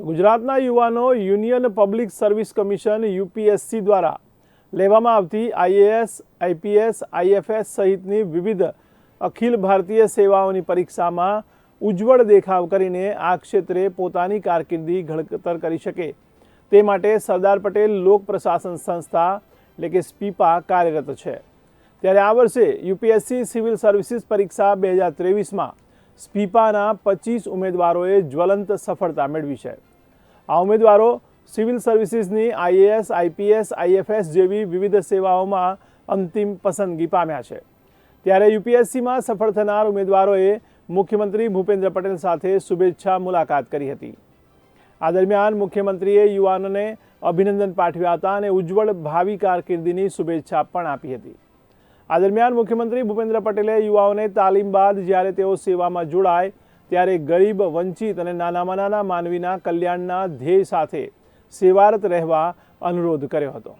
તો ગુજરાતના યુવાનો union public service commission UPSC દ્વારા લેવામાં આવતી આઈએએસ, આઈપીએસ, આઈએફએસ સહિતની વિવિધ અખિલ ભારતીય સેવાઓની પરીક્ષામાં ઉજ્જવળ દેખાવ કરીને આ ક્ષેત્રે પોતાની કારકિર્દી ઘડતર કરી શકે. તે માટે સરદાર પટેલ લોક પ્રશાસન સંસ્થા, એટલે કે સ્પીપા, કાર્યરત છે. ત્યારે આ વર્ષે યુપીએસસી સિવિલ સર્વિસીસ પરીક્ષા બે હજાર ત્રેવીસમાં સ્પીપાના પચીસ ઉમેદવારોએ જ્વલંત સફળતા મેળવી છે. આ ઉમેદવારો સિવિલ સર્વિસીસની આઈએએસ, આઈપીએસ, આઈએફએસ જેવી વિવિધ સેવાઓમાં અંતિમ પસંદગી પામ્યા છે. ત્યારે યુપીએસસીમાં સફળ થનાર ઉમેદવારોએ મુખ્યમંત્રી ભૂપેન્દ્ર પટેલ સાથે શુભેચ્છા મુલાકાત કરી હતી. આ દરમિયાન મુખ્યમંત્રીએ યુવાનોને અભિનંદન પાઠવ્યા હતા અને ઉજ્જવળ ભાવિ કારકિર્દીની શુભેચ્છા પણ આપી હતી. આ દરમિયાન મુખ્યમંત્રી ભૂપેન્દ્ર પટેલે યુવાઓને તાલીમ બાદ જ્યારે તેઓ સેવામાં જોડાય, ત્યારે ગરીબ, વંચિત અને નાનામાં નાના માનવીના કલ્યાણના ધ્યેય સાથે સેવારત રહેવા અનુરોધ કર્યો હતો.